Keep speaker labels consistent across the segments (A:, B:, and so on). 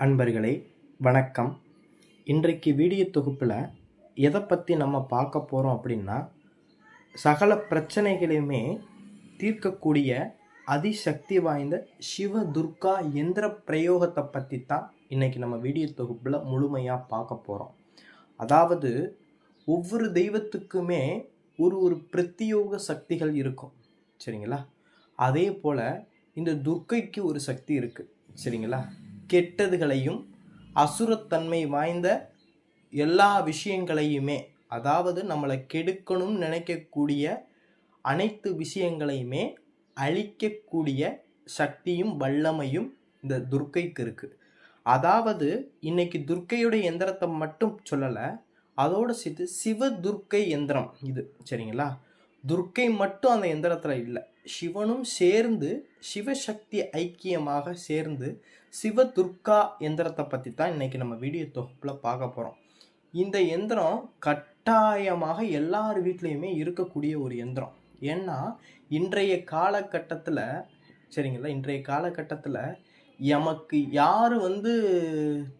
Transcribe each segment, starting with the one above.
A: அன்பர்களே வணக்கம். இன்றைக்கு வீடியோ தொகுப்பில் எதை பற்றி நம்ம பார்க்க போகிறோம் அப்படின்னா சகல பிரச்சனைகளையுமே தீர்க்கக்கூடிய அதிசக்தி வாய்ந்த சிவ துர்கா எந்திர பிரயோகத்தை பற்றி தான் இன்றைக்கி நம்ம வீடியோ தொகுப்பில் முழுமையாக பார்க்க போகிறோம் அதாவது ஒவ்வொரு தெய்வத்துக்குமே ஒரு ஒரு பிரத்யோக சக்திகள் இருக்கும். சரிங்களா? அதே போல் இந்த துர்க்கைக்கு ஒரு சக்தி இருக்குது சரிங்களா? கெட்டதுகளையும் அசுரத்தன்மை வாய்ந்த எல்லா விஷயங்களையுமே அதாவது நம்மளை கெடுக்கணும்னு நினைக்கக்கூடிய அனைத்து விஷயங்களையுமே அழிக்கக்கூடிய சக்தியும் வல்லமையும் இந்த துர்க்கைக்கு இருக்குது அதாவது இன்னைக்கு துர்க்கையுடைய எந்திரத்தை மட்டும் சொல்லலை அதோடு சேர்த்து சிவ துர்க்கை எந்திரம் இது சரிங்களா? துர்க்கை மட்டும் அந்த எந்திரத்தில் இல்லை. சிவனும் சேர்ந்து சிவசக்தி ஐக்கியமாக சேர்ந்து சிவ துர்கா எந்திரத்தை பற்றி தான் இன்றைக்கி நம்ம வீடியோ தொகுப்பில் பார்க்க போகிறோம் இந்த எந்திரம் கட்டாயமாக எல்லார் வீட்லேயுமே இருக்கக்கூடிய ஒரு எந்திரம். ஏன்னா இன்றைய காலகட்டத்தில் சரிங்களா? இன்றைய காலகட்டத்தில் எமக்கு யார் வந்து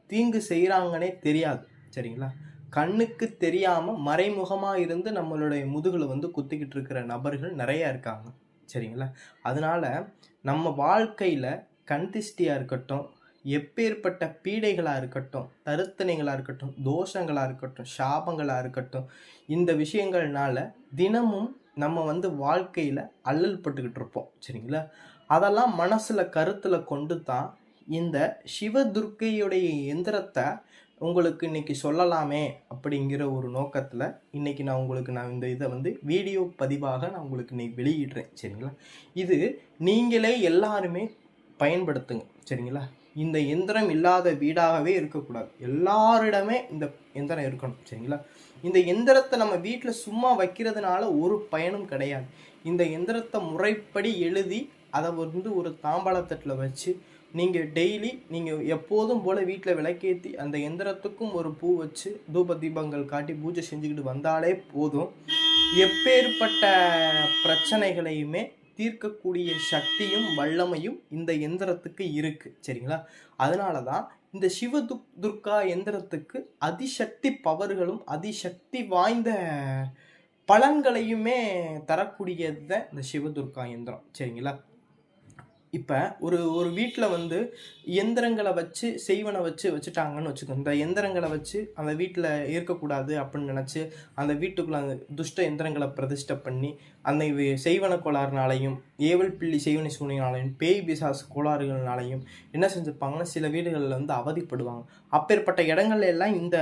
A: தீங்கு செய்கிறாங்கன்னே தெரியாது சரிங்களா? கண்ணுக்கு தெரியாமல் மறைமுகமாக இருந்து நம்மளுடைய முதுகில் வந்து குத்திக்கிட்டு இருக்கிற நபர்கள் நிறையா இருக்காங்க. சரிங்களா? அதனால் நம்ம வாழ்க்கையில் கண்திஷ்டியாக இருக்கட்டும் எப்பேற்பட்ட பீடைகளாக இருக்கட்டும் தருத்தனைகளாக இருக்கட்டும் தோஷங்களாக இருக்கட்டும் சாபங்களாக இருக்கட்டும் இந்த விஷயங்கள்னால தினமும் நம்ம வந்து வாழ்க்கையில் அல்லல் பட்டுக்கிட்டு இருப்போம். சரிங்களா? அதெல்லாம் மனசில் கருத்தில் கொண்டு தான் இந்த சிவதுர்க்கையுடைய எந்திரத்தை உங்களுக்கு இன்றைக்கி சொல்லலாமே அப்படிங்கிற ஒரு நோக்கத்தில் இன்னைக்கு நான் உங்களுக்கு நான் இந்த இதை வந்து வீடியோ பதிவாக நான் உங்களுக்கு இன்றைக்கி வெளியிடுறேன். சரிங்களா? இது நீங்களே எல்லாருமே பயன்படுத்துங்க. சரிங்களா? இந்த எந்திரம் இல்லாத வீடாகவே இருக்கக்கூடாது. எல்லாரிடமே இந்த எந்திரம் இருக்கணும். சரிங்களா? இந்த எந்திரத்தை நம்ம வீட்டில் சும்மா வைக்கிறதுனால ஒரு பயனும் கிடையாது. இந்த எந்திரத்தை முறைப்படி எழுதி அதை வந்து ஒரு தாம்பாளத்தட்டில் வச்சு நீங்கள் டெய்லி நீங்கள் எப்போதும் போல் வீட்டில் விளக்கேற்றி அந்த எந்திரத்துக்கும் ஒரு பூ வச்சு தூப தீபங்கள் காட்டி பூஜை செஞ்சுக்கிட்டு வந்தாலே போதும். எப்பேற்பட்ட பிரச்சனைகளையுமே தீர்க்கக்கூடிய சக்தியும் வல்லமையும் இந்த எந்திரத்துக்கு இருக்குது சரிங்களா? அதனால தான் இந்த சிவ துக் துர்கா எந்திரத்துக்கு அதிசக்தி பவர்களும் அதிசக்தி வாய்ந்த பலன்களையுமே தரக்கூடியது தான் இந்த சிவதுர்கா எந்திரம். சரிங்களா? இப்போ ஒரு ஒரு வீட்டில் வந்து எந்திரங்களை வச்சு செய்வனை வச்சு வச்சுட்டாங்கன்னு வச்சுக்கோங்க. இந்த எந்திரங்களை வச்சு அந்த வீட்டில் இருக்கக்கூடாது அப்படின்னு நினச்சி அந்த வீட்டுக்குள்ளே அந்த துஷ்ட எந்திரங்களை பிரதிஷ்டை பண்ணி அந்த செய்வன கோளாறுனாலையும் ஏவல் பிள்ளி செய்வனை சூனினாலையும் பேய் பிசாசு கோளாறுகள்னாலையும் என்ன செஞ்சுருப்பாங்கன்னா சில வீடுகளில் வந்து அவதிப்படுவாங்க. அப்பேற்பட்ட இடங்கள்ல எல்லாம் இந்த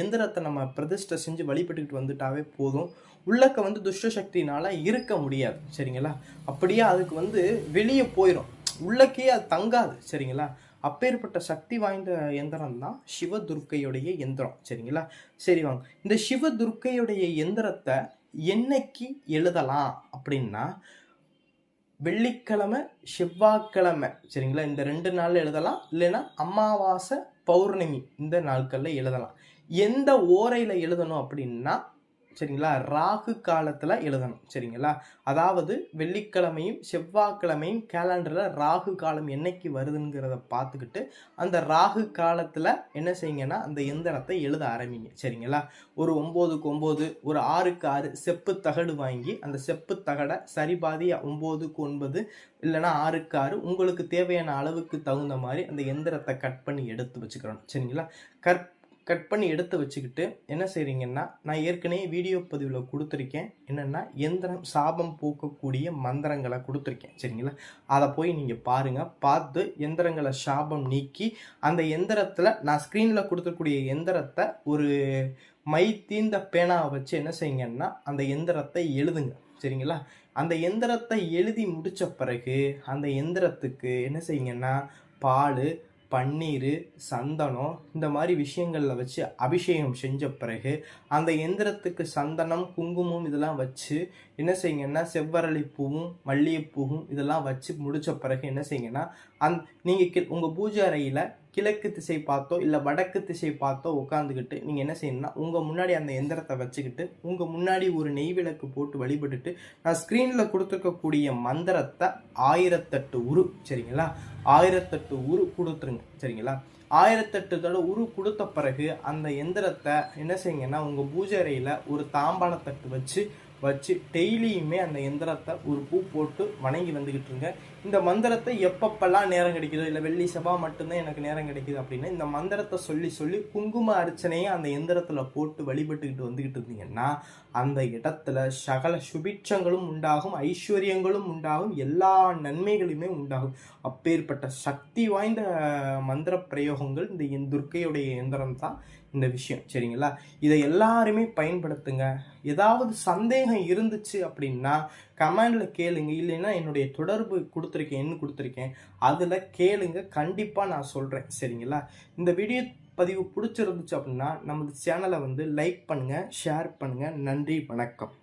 A: எந்திரத்தை நம்ம பிரதிஷ்டை செஞ்சு வழிபட்டுக்கிட்டு வந்துட்டாவே போதும். உள்ளக்க வந்து துஷ்ட சக்தினால இருக்க முடியாது சரிங்களா? அப்படியே அதுக்கு வந்து வெளியே போயிடும் உள்ளக்கே அது தங்காது சரிங்களா? அப்பேற்பட்ட சக்தி வாய்ந்த எந்திரம் தான் சிவதுர்க்கையுடைய எந்திரம் சரிங்களா? சரி வாங்க. இந்த சிவதுர்க்கையுடைய எந்திரத்தை என்னைக்கு எழுதலாம் அப்படின்னா வெள்ளிக்கிழமை செவ்வாய்க்கிழமை சரிங்களா? இந்த ரெண்டு நாளில் எழுதலாம். இல்லைன்னா அமாவாசை பௌர்ணமி இந்த நாட்களில் எழுதலாம். எந்த ஓரையில் எழுதணும் அப்படின்னா சரிங்களா? ராகு காலத்தில் எழுதணும். சரிங்களா? அதாவது வெள்ளிக்கிழமையும் செவ்வாய்க்கிழமையும் கேலண்டரில் ராகு காலம் என்னைக்கு வருதுங்கிறத பார்த்துக்கிட்டு அந்த ராகு காலத்தில் என்ன செய்யுங்கன்னா அந்த எந்திரத்தை எழுத ஆரம்பிங்க. சரிங்களா? ஒரு ஒம்போதுக்கு ஒம்பது ஒரு ஆறுக்கு ஆறு செப்பு தகடு வாங்கி அந்த செப்பு தகடை சரிபாதி ஒம்போதுக்கு ஒன்பது இல்லைன்னா ஆறுக்கு ஆறு உங்களுக்கு தேவையான அளவுக்கு தகுந்த மாதிரி அந்த எந்திரத்தை கட் பண்ணி எடுத்து வச்சுக்கிறோம் சரிங்களா? கற் கட் பண்ணி எடுத்து வச்சுக்கிட்டு என்ன செய்கிறீங்கன்னா நான் ஏற்கனவே வீடியோ பதிவில் கொடுத்துருக்கேன். என்னென்னா எந்திரம் சாபம் போக்கக்கூடிய மந்திரங்களை கொடுத்துருக்கேன். சரிங்களா? அதை போய் நீங்கள் பாருங்கள் பார்த்து எந்திரங்களை சாபம் நீக்கி அந்த எந்திரத்தில் நான் ஸ்க்ரீனில் கொடுத்துருக்கூடிய எந்திரத்தை ஒரு மை தீந்த பேனாவை வச்சு என்ன செய்யுங்கன்னா அந்த எந்திரத்தை எழுதுங்க. சரிங்களா? அந்த எந்திரத்தை எழுதி முடித்த பிறகு அந்த எந்திரத்துக்கு என்ன செய்யுங்கன்னா பால் பன்னீர் சந்தனம் இந்த மாதிரி விஷயங்களில் வச்சு அபிஷேகம் செஞ்ச பிறகு அந்த எந்திரத்துக்கு சந்தனம் குங்குமம் இதெல்லாம் வச்சு என்ன செய்யுங்கன்னா செவ்வரளி பூவும் மல்லிகைப்பூவும் இதெல்லாம் வச்சு முடித்த பிறகு என்ன செய்யுங்கன்னா அந் நீங்கள் உங்கள் பூஜை அறையில் கிழக்கு திசை பார்த்தோ இல்லை வடக்கு திசை பார்த்தோ உட்காந்துக்கிட்டு நீங்கள் என்ன செய்யணும்னா உங்கள் முன்னாடி அந்த எந்திரத்தை வச்சுக்கிட்டு உங்கள் முன்னாடி ஒரு நெய் விளக்கு போட்டு வழிபட்டுட்டு நான் ஸ்க்ரீனில் கொடுத்துருக்கக்கூடிய மந்திரத்தை ஆயிரத்தெட்டு உரு சரிங்களா? ஆயிரத்தெட்டு உரு கொடுத்துருங்க சரிங்களா? ஆயிரத்தெட்டு தடவை உரு கொடுத்த பிறகு அந்த எந்திரத்தை என்ன செய்யுங்கன்னா உங்கள் பூஜை அறையில் ஒரு தாம்பாளத்தட்டு வச்சு வச்சு டெய்லியுமே அந்த எந்திரத்தை ஒரு பூ போட்டு வணங்கி வந்துக்கிட்டு இருங்க இந்த மந்திரத்தை எப்பப்பெல்லாம் நேரம் கிடைக்குதோ இல்லை வெள்ளி செவ்வாய் மட்டும்தான் எனக்கு நேரம் கிடைக்குது அப்படின்னா இந்த மந்திரத்தை சொல்லி சொல்லி குங்கும அர்ச்சனையை அந்த எந்திரத்தில் போட்டு வழிபட்டுக்கிட்டு வந்துக்கிட்டு இருந்தீங்கன்னா அந்த இடத்துல சகல சுபிட்சங்களும் உண்டாகும் ஐஸ்வர்யங்களும் உண்டாகும் எல்லா நன்மைகளுமே உண்டாகும். அப்பேற்பட்ட சக்தி வாய்ந்த மந்திர பிரயோகங்கள் இந்த என் துர்க்கையுடைய எந்திரம் தான் இந்த விஷயம். சரிங்களா? இதை எல்லாருமே பயன்படுத்துங்க. ஏதாவது சந்தேகம் இருந்துச்சு அப்படின்னா கமெண்டில் கேளுங்க. இல்லைன்னா என்னுடைய தொடர்பு கொடுத்துருக்கேன் என்ன கொடுத்துருக்கேன். அதில் கேளுங்க. கண்டிப்பாக நான் சொல்கிறேன் சரிங்களா? இந்த வீடியோ பதிவு பிடிச்சிருந்துச்சு அப்படின்னா நமது சேனலை வந்து லைக் பண்ணுங்கள் ஷேர் பண்ணுங்கள் நன்றி வணக்கம்.